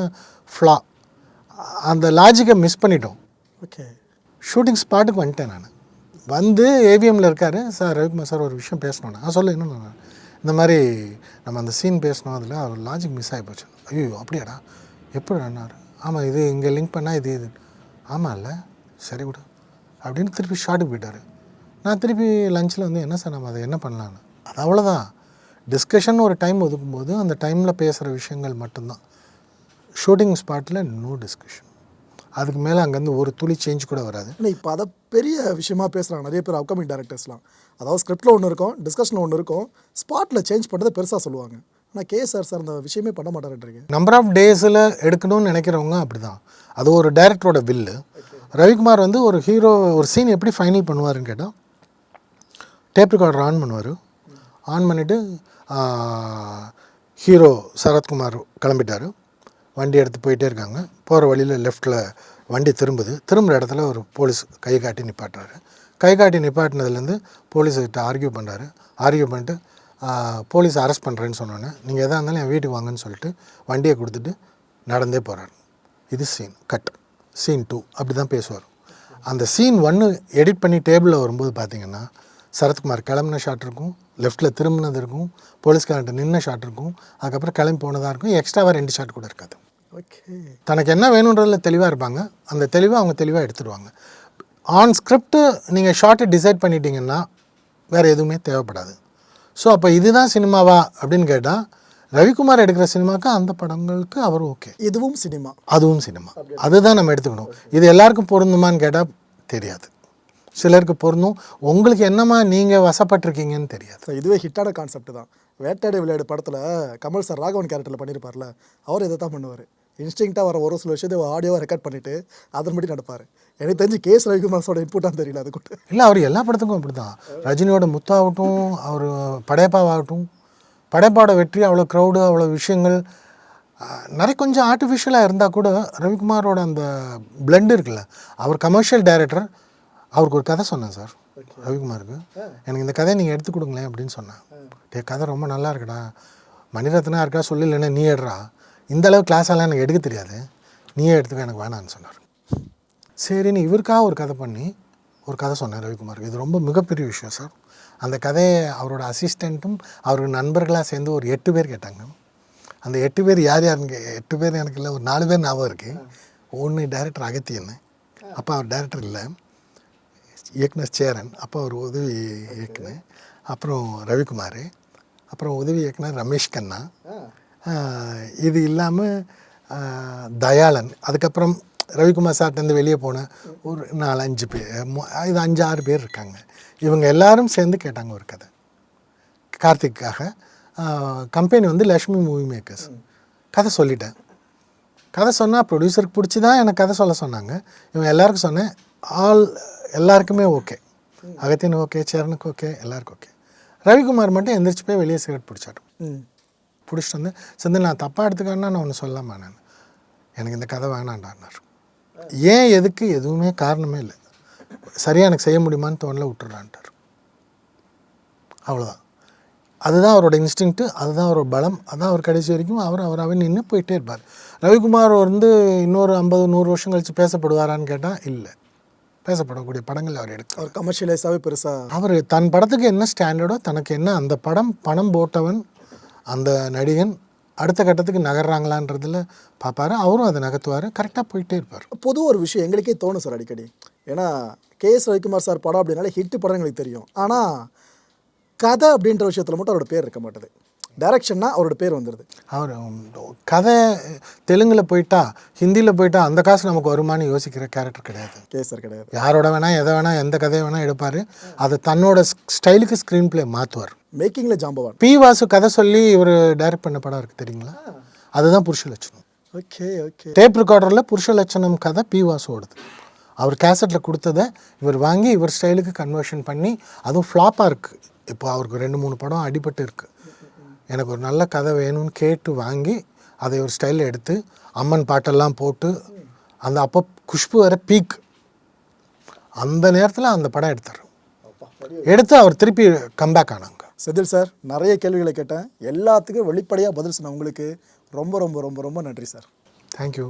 B: ஃப்ளா அந்த லாஜிக்கை மிஸ் பண்ணிட்டோம்.
A: ஓகே
B: ஷூட்டிங் ஸ்பாட்டுக்கு வந்துட்டேன் நான். வந்து ஏவிஎம்மில் இருக்கார். சார் ரவிக்குமார் சார் ஒரு விஷயம் பேசணும் நான் சொல்ல என்ன இந்த மாதிரி நம்ம அந்த சீன் பேசணும். அதில் அவர் லாஜிக் மிஸ் ஆகி போச்சு. ஐயோ அப்படியாடா? எப்படி அண்ணார் ஆமாம் இது இங்கே லிங்க் பண்ணால் இது இது. ஆமாம் இல்லை சரி விடு. அப்படின்னு திருப்பி ஷார்ட்டுக்கு போயிட்டார். நான் திருப்பி லஞ்சில் வந்து என்ன சார் நம்ம அதை என்ன பண்ணலான்னு அது அவ்வளோதான் டிஸ்கஷன் ஒரு டைம் ஒதுக்கும்போது அந்த டைமில் பேசுகிற விஷயங்கள் மட்டும்தான். ஷூட்டிங் ஸ்பாட்டில் நோ டிஸ்கஷன் அதுக்கு மேலே அங்கேருந்து ஒரு துளி சேஞ்ச் கூட வராது.
A: இல்லை இப்போ அதை பெரிய விஷயமா பேசுகிறாங்க நிறைய பேர் அப்கமிங் டேரக்டர்ஸ்லாம் அதாவது ஸ்கிரிப்டில் ஒன்று இருக்கும் டிஸ்கஷனில் ஒன்று இருக்கும். ஸ்பாட்டில் சேஞ்ச் பண்ணுறதை பெருசாக சொல்லுவாங்க. ஆனால் கேஎஸ்ஆர் சார் அந்த விஷயமே பண்ண மாட்டாருன்றீங்க.
B: நம்பர் ஆஃப் டேஸில் எடுக்கணும்னு நினைக்கிறவங்க அப்படி தான் அது ஒரு டைரக்டரோட வில்லு ரவிக்குமார் வந்து ஒரு ஹீரோ ஒரு சீன் எப்படி ஃபைனல் பண்ணுவாருன்னு கேட்டால் டேப் ரெக்கார்டர் ஆன் பண்ணுவார். ஆன் பண்ணிவிட்டு ஹீரோ சரத்குமார் கிளம்பிட்டார். வண்டி எடுத்து போயிட்டே இருக்காங்க. போகிற வழியில் லெஃப்ட்டில் வண்டி திரும்புது. திரும்புகிற இடத்துல ஒரு போலீஸ் கை காட்டி நிப்பாட்டுறாரு. கை காட்டி நிப்பாட்டினதுலேருந்து போலீஸ்கிட்ட ஆர்கியூ பண்ணுறாரு ஆர்கியூ பண்ணிட்டு போலீஸ் அரெஸ்ட் பண்ணுறேன்னு சொன்னோன்னே நீங்கள் எதாக இருந்தாலும் என் வீட்டுக்கு வாங்கன்னு சொல்லிட்டு வண்டியை கொடுத்துட்டு நடந்தே போகிறாரு இது சீன் கட் சீன் டூ அப்படி தான் பேசுவார். அந்த சீன் ஒன்று எடிட் பண்ணி டேபிளில் வரும்போது பார்த்தீங்கன்னா சரத்குமார் கிளம்புன ஷாட் இருக்கும் லெஃப்ட்டில் திரும்பினது இருக்கும் போலீஸ்காரன்ட்ட நின்ன ஷாட் இருக்கும் அதுக்கப்புறம் கிளம்பி போனதாக இருக்கும் எக்ஸ்ட்ராவாக ரெண்டு ஷாட் கூட இருக்காது.
A: ஓகே
B: தனக்கு என்ன வேணுன்றதில் தெளிவாக இருப்பாங்க. அந்த தெளிவை அவங்க தெளிவாக எடுத்துருவாங்க ஆன் ஸ்கிரிப்ட் நீங்கள் ஷார்ட்டை டிசைட் பண்ணிட்டீங்கன்னா வேறு எதுவுமே தேவைப்படாது. ஸோ அப்போ இதுதான் சினிமாவா அப்படின்னு கேட்டால் ரவிக்குமார் எடுக்கிற சினிமாவுக்கு அந்த படங்களுக்கு அவர் ஓகே.
A: இதுவும் சினிமா.
B: அதுவும் சினிமா. அதுதான் நம்ம எடுத்துக்கணும். இது எல்லாருக்கும் பொருந்துமான்னு கேட்டால் தெரியாது. சிலருக்கு பொருந்தும். உங்களுக்கு என்னமா நீங்கள் வசப்பட்டிருக்கீங்கன்னு தெரியாது.
A: இதுவே ஹிட்டான கான்செப்ட் தான். வேட்டையாடி விளையாடு படத்தில் கமல் சார் ராகவன் கேரக்டரில் பண்ணியிருப்பார்ல அவர் இதை தான் பண்ணுவார். இன்ஸ்டிங்க்டாக வர ஒரு சில விஷயத்தை ஆடியோவாக ரெக்கார்ட் பண்ணிவிட்டு அதன்படி நடப்பார். எனக்கு தெரிஞ்சு கேஸ் ரவிக்குமார்ஸோட இன்புட்டான்னு தெரியல அது கூட
B: இல்லை அவர் எல்லா படத்துக்கும் அப்படி தான் ரஜினியோட முத்தாகட்டும் அவர் படையப்பாவாகட்டும் படையப்பாவோட வெற்றி அவ்வளோ க்ரௌடு அவ்வளோ விஷயங்கள் நிறைய கொஞ்சம் ஆர்டிஃபிஷியலாக இருந்தால் கூட ரவிக்குமாரோட அந்த blend இருக்குல்ல அவர் கமர்ஷியல் டைரக்டர் அவருக்கு ஒரு கதை சொன்னேன் சார் ரவிக்குமாருக்கு. எனக்கு இந்த கதையை நீங்கள் எடுத்து கொடுங்களேன் அப்படின்னு சொன்னேன். கதை ரொம்ப நல்லா இருக்குடா. மணிரத்னா இருக்கா சொல்லு இல்லைன்னா நீ எடுறா. இந்த அளவு கிளாஸ் எல்லாம் எனக்கு எடுக்க தெரியாது. நீயே எடுத்துக்க எனக்கு வேணான்னு சொன்னார். சரின்னு இவருக்காக ஒரு கதை பண்ணி ஒரு கதை சொன்னேன் ரவிக்குமாருக்கு இது ரொம்ப மிகப்பெரிய விஷயம் சார். அந்த கதையை அவரோட அசிஸ்டண்ட்டும் அவரோட நண்பர்களாக சேர்ந்து ஒரு எட்டு பேர் கேட்டாங்க. அந்த எட்டு பேர் யார் யாருன்னு கே- எட்டு பேர் எனக்கு இல்லை ஒரு நாலு பேர் ஞாபகம் இருக்குது ஒன்று டைரக்டர் அகத்தியன். அப்போ அவர் டைரக்டர் இல்லை. இயக்குனர் சேரன். அப்போ அவர் உதவி இயக்குனர். அப்புறம் ரவிக்குமார். அப்புறம் உதவி இயக்குனர் ரமேஷ் கண்ணா. இது இல்லாமல் தயாளன். அதுக்கப்புறம் ரவிக்குமார் சார்ட்டேருந்து வெளியே போன ஒரு நாலு அஞ்சு பேர் இது அஞ்சு ஆறு பேர் இருக்காங்க. இவங்க எல்லாரும் சேர்ந்து கேட்டாங்க ஒரு கதை. கார்த்திக்காக கம்பெனி வந்து லக்ஷ்மி மூவி மேக்கர்ஸ் கதை சொல்லிட்டேன். கதை சொன்னால் ப்ரொடியூசருக்கு பிடிச்சி தான் எனக்கு கதை சொல்ல சொன்னாங்க. இவங்க எல்லாருக்கும் சொன்னேன் ஆல் எல்லாருக்குமே ஓகே. அகத்தியன் ஓகே சேரனுக்கு ஓகே எல்லாருக்கும் ஓகே. ரவிக்குமார் மட்டும் எந்திரிச்சு போய் வெளியே சிகரெட் பிடிச்சாட்டும்
A: ம்.
B: பிடிச்சிட்டு வந்து செந்தில் நான் தப்பாக எடுத்துக்கன்னா நான் ஒன்று சொல்லாமா நான்? எனக்கு இந்த கதை வேணாண்டான்னார் ஏன் எதுக்கு? எதுவுமே காரணமே இல்லை. சரியாக எனக்கு செய்ய முடியுமான்னு தோணல விட்டுறான்ட்டார். அவ்வளோதான் அதுதான் அவரோட இன்ஸ்டிங்க்ட்டு அதுதான் அவரோட பலம் அதான் அவர் கடைசி வரைக்கும் அவர் அவராகவே நின்று போயிட்டே இருப்பார். ரவிக்குமார் வந்து இன்னொரு ஐம்பது நூறு வருஷம் கழித்து பேசப்படுவாரான்னு கேட்டால் இல்லை. பேசப்படக்கூடிய படங்கள் அவர் எடுக்க
A: அவர் கமர்ஷியலைஸாகவே பெருசாக
B: அவர் தன் படத்துக்கு என்ன ஸ்டாண்டர்டோ தனக்கு என்ன அந்த படம் பணம் போட்டவன் அந்த நடிகன் அடுத்த கட்டத்துக்கு நகர்றாங்களான்றதில் பார்ப்பாரு அவரும் அதை நகர்த்துவார். கரெக்டாக போயிட்டே இருப்பார்.
A: பொது ஒரு விஷயம் எங்களுக்கே தோணும் சார் அடிக்கடி. ஏன்னா கே எஸ் ரவிக்குமார் சார் படம் அப்படின்னாலே ஹிட் படம் எங்களுக்கு தெரியும். ஆனால் கதை அப்படின்ற விஷயத்தில் மட்டும் அவரோட பேர் இருக்க மாட்டேது. டைரக்ஷன்னா அவரோட பேர் வந்துடுது
B: அவர் கதை தெலுங்கில் போயிட்டா ஹிந்தியில் போயிட்டா அந்த காசு நமக்கு வருமானு யோசிக்கிற கேரக்டர் கிடையாது.
A: கே சார் கிடையாது.
B: யாரோட வேணால் எதை வேணால் எந்த கதையை வேணால் எடுப்பார். அதை தன்னோட ஸ்டைலுக்கு ஸ்க்ரீன் ப்ளே மாற்றுவார்
A: மேக்கிங்கில் ஜாம்பவான்.
B: பி வாசு கதை சொல்லி இவர் டைரக்ட் பண்ண படம் இருக்குது தெரியுங்களா? அதுதான் புருஷ லட்சணம்
A: ஓகே ஓகே.
B: டேப் ரெக்கார்டரில் புருஷ லட்சணம் கதை பி வாசு ஓடுது. அவர் கேசட்டில் கொடுத்ததை இவர் வாங்கி இவர் ஸ்டைலுக்கு கன்வர்ஷன் பண்ணி அதுவும் ஃப்ளாப்பாக இருக்குது இப்போ அவருக்கு ரெண்டு மூணு படம் அடிபட்டு இருக்குது எனக்கு ஒரு நல்ல கதை வேணும்னு கேட்டு வாங்கி அதை ஒரு ஸ்டைலில் எடுத்து அம்மன் பாட்டெல்லாம் போட்டு அந்த அப்போ குஷ்பு வர பீக் அந்த நேரத்தில் அந்த படம் எடுத்தார் எடுத்து அவர் திருப்பி கம்பேக் ஆனாங்க.
A: செதில் சார் நிறைய கேள்விகளை கேட்டேன். எல்லாத்துக்கும் வெளிப்படையாக பதில் சொன்ன உங்களுக்கு ரொம்ப ரொம்ப ரொம்ப ரொம்ப நன்றி சார்.
B: தேங்க்யூ